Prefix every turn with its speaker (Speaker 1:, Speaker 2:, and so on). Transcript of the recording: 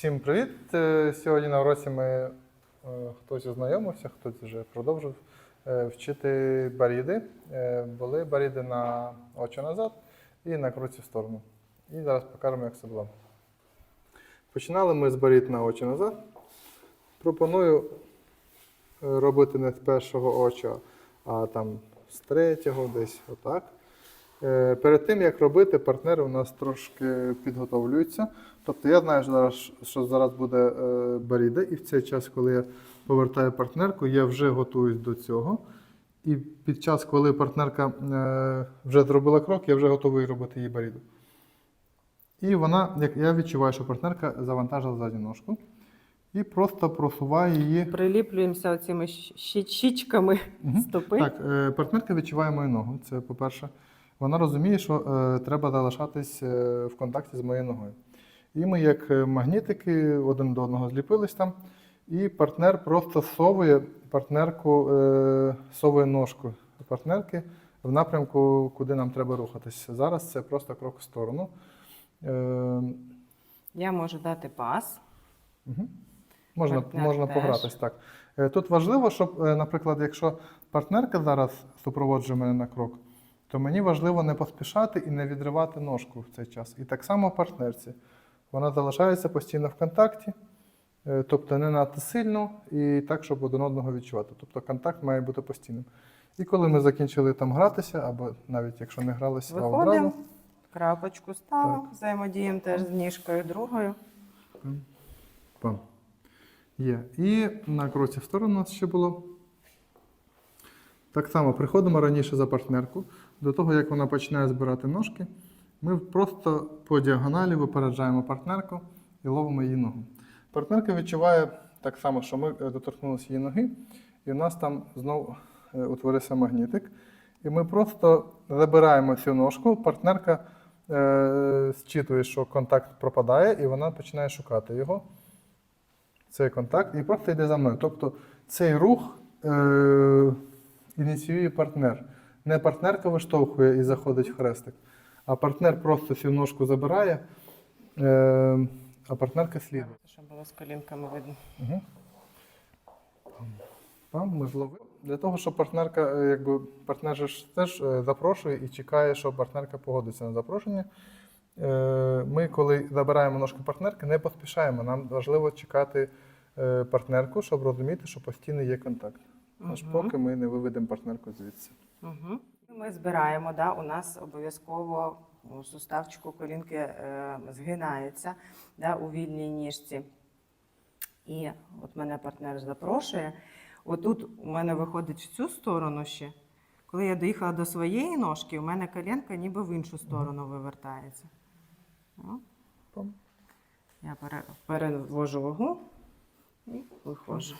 Speaker 1: Всім привіт! Е, Сьогодні на уроці ми е, хтось ознайомився, хтось вже продовжив е, вчити баріди. Були баріди на очі назад і на круці в сторону. І зараз покажемо, як це було. Починали ми з барід на очі назад. Пропоную робити не з першого оча, а там з третього, десь отак. Е, Перед тим як робити, партнери у нас трошки підготовлюються. Тобто я знаю що зараз, що зараз буде е, баріда, і в цей час, коли я повертаю партнерку, я вже готуюсь до цього. І під час, коли партнерка е, вже зробила крок, я вже готовий робити їй баріду. І вона, як я відчуваю, що партнерка завантажила задню ножку і просто просуває її.
Speaker 2: Приліплюємося щ- щічками
Speaker 1: Мгм.
Speaker 2: стопи.
Speaker 1: Так, партнерка відчуває мою ногу. Це по-перше. Вона розуміє, що е, треба залишатись е, в контакті з моєю ногою. І ми, як е, магнітики, один до одного зліпились там, і партнер просто совує партнерку, е, совує ножку партнерки в напрямку, куди нам треба рухатись. Зараз це просто крок в сторону. Е,
Speaker 2: Я можу дати пас.
Speaker 1: Мгм. Можна,
Speaker 2: Партнер
Speaker 1: можна
Speaker 2: теж.
Speaker 1: погратись так. Тут важливо, щоб, наприклад, якщо партнерка зараз супроводжує мене на крок, то мені важливо не поспішати і не відривати ножку в цей час. І так само партнерці. Вона залишається постійно в контакті, е, тобто не надто сильно і так, щоб один одного відчувати. Тобто контакт має бути постійним. І коли ми закінчили там гратися, або навіть якщо не гралися, а одразу,
Speaker 2: крапочку ставимо, взаємодіємо теж з ніжкою другою.
Speaker 1: Пам. Є. І на кроці в сторону у нас ще було. Так само приходимо раніше за партнерку. До того, як вона починає збирати ножки, ми просто по діагоналі випереджаємо партнерку і ловимо її ногу. Партнерка відчуває так само, що ми е, доторкнулися її ноги, і у нас там знову е, утворився магнітик. І ми просто забираємо цю ножку, партнерка е, зчитує, що контакт пропадає, і вона починає шукати його цей контакт і просто йде за мною. Тобто цей рух е, ініціює партнер. Не партнерка виштовхує і заходить в хрестик, а партнер просто цю ножку забирає, е, а партнерка слідує.
Speaker 2: Щоб було з колінками видно.
Speaker 1: Угу. Пам, ми зловили. Для того, щоб партнерка, е, якби партнер ж теж е, запрошує і чекає, що партнерка погодиться на запрошення. Е, Ми, коли забираємо ножку партнерки, не поспішаємо. Нам важливо чекати партнерку, щоб розуміти, що постійно є контакт. Аж поки ми не виведемо партнерку звідси.
Speaker 2: Угу. Ми збираємо, да, у нас обов'язково у суставчику колінки е, згинається да, у вільній ніжці. І от мене партнер запрошує. Отут у мене виходить в цю сторону ще. Коли я доїхала до своєї ножки, у мене коленка ніби в іншу сторону вивертається. О, Я перевожу вагу і виходжу.